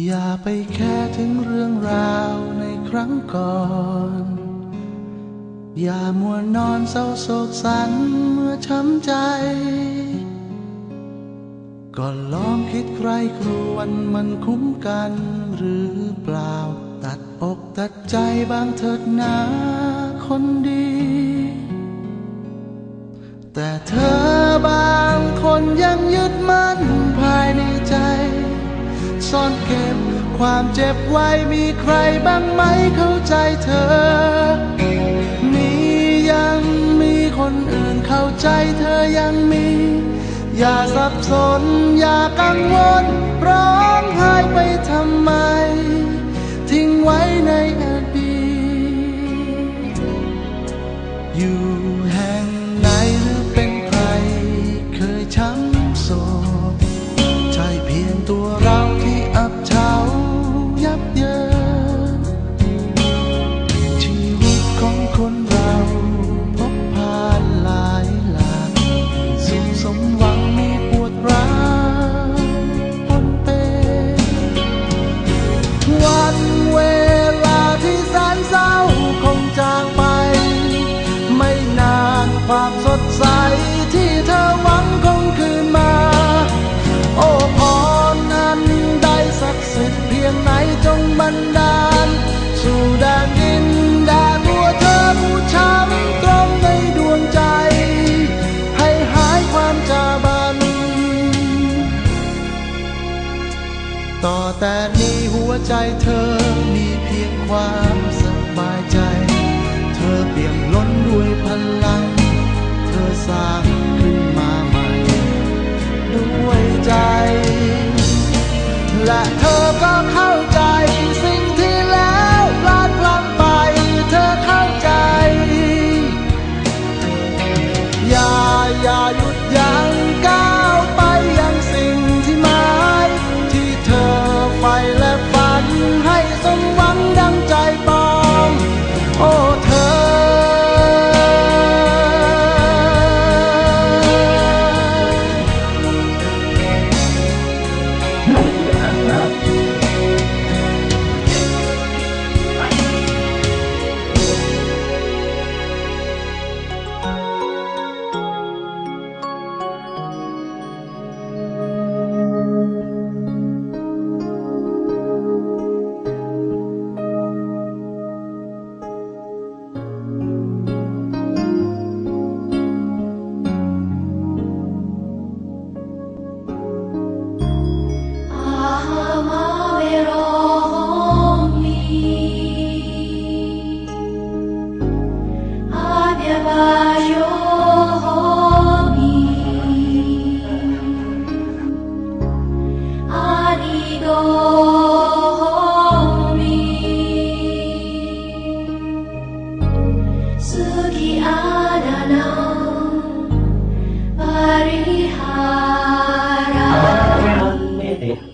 อย่าไปแค่ถึงเรื่องราวในครั้งก่อน อย่ามัวนอนเศร้าโศกสันเมื่อช้ำใจ ก็ลองคิดใครครวนมันคุ้มกันหรือเปล่า ตัดอกตัดใจบางเถิดนาคนดี แต่เธอบางคนยังยึ ซ่อนเก็บ ความเจ็บไว้มีใครบ้างไหมเข้าใจเธอ มียังมีคนอื่นเข้าใจเธอยังมี อย่าสับสน อย่ากังวล ร้องไห้ไปทำไม ทิ้งไว้ในอดีตอยู่ ต่อแต่นี้หัวใจเธอมีเพียงความสบายใจ เธอเปี่ยมล้นด้วยพลัง เธอสร้างขึ้นมาใหม่ ด้วยใจ และเธอก็เข้าใจสิ่งที่แล้วพลาดพลั้งไป เธอเข้าใจ อย่าอย่าหยุดยั้ง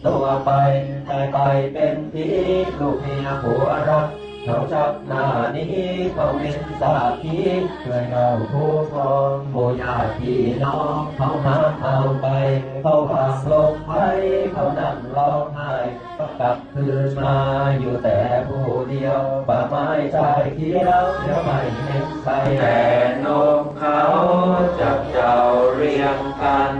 ตัวไปตายไปเป็นผีลูกเมียผัวรักเขาชักหน้านี้เขาเป็นสาพีช่วยเราผู้ครองโมญาพี่น้องเขาหาเอาไป เขาวางลงไปเขานั่งร้องไห้ก็กลับคืนมาอยู่แต่ผู้เดียวป่าไม้ชายเขียวเดี๋ยวไม่เห็นใครแต่นกเขาจับเจ้าเรียงกัน